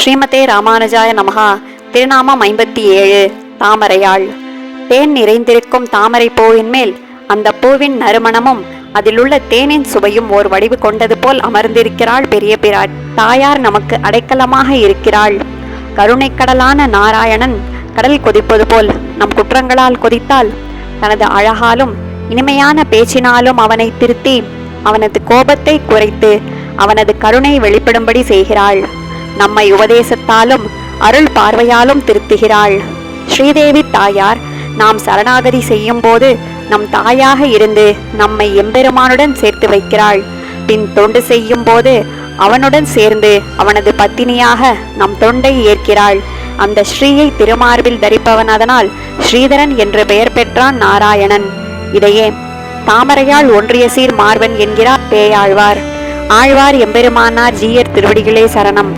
ஸ்ரீமதே ராமானுஜாய நமகா திருநாமம் ஐம்பத்தி ஏழு தாமரையாள். தேன் நிறைந்திருக்கும் தாமரை பூவின் மேல் அந்த பூவின் நறுமணமும் அதிலுள்ள தேனின் சுவையும் ஓர் வடிவு கொண்டது போல் அமர்ந்திருக்கிறாள் பெரிய பிராட். தாயார் நமக்கு அடைக்கலமாக இருக்கிறாள். கருணைக்கடலான நாராயணன் கடல் கொதிப்பது போல் நம் குற்றங்களால் கொதித்தால் தனது அழகாலும் இனிமையான பேச்சினாலும் அவனை திருத்தி அவனது கோபத்தை குறைத்து அவனது கருணை வெளிப்படும்படி செய்கிறாள். நம்மை உபதேசத்தாலும் அருள் பார்வையாலும் திருத்துகிறாள். ஸ்ரீதேவி தாயார் நாம் சரணாகதி செய்யும் போது நம் தாயாக இருந்து நம்மை எம்பெருமானுடன் சேர்த்து வைக்கிறாள். பின் தொண்டு செய்யும் போது அவனுடன் சேர்ந்து அவனது பத்தினியாக நம் தொண்டை ஏற்கிறாள். அந்த ஸ்ரீயை திருமார்பில் தரிப்பவன் அதனால் ஸ்ரீதரன் என்று பெயர் பெற்றான் நாராயணன். இதையே தாமரையால் ஒன்றிய சீர் மார்வன் என்கிறார் பேயாழ்வார். ஆழ்வார் எம்பெருமானார் ஜீயர் திருவடிகளே சரணம்.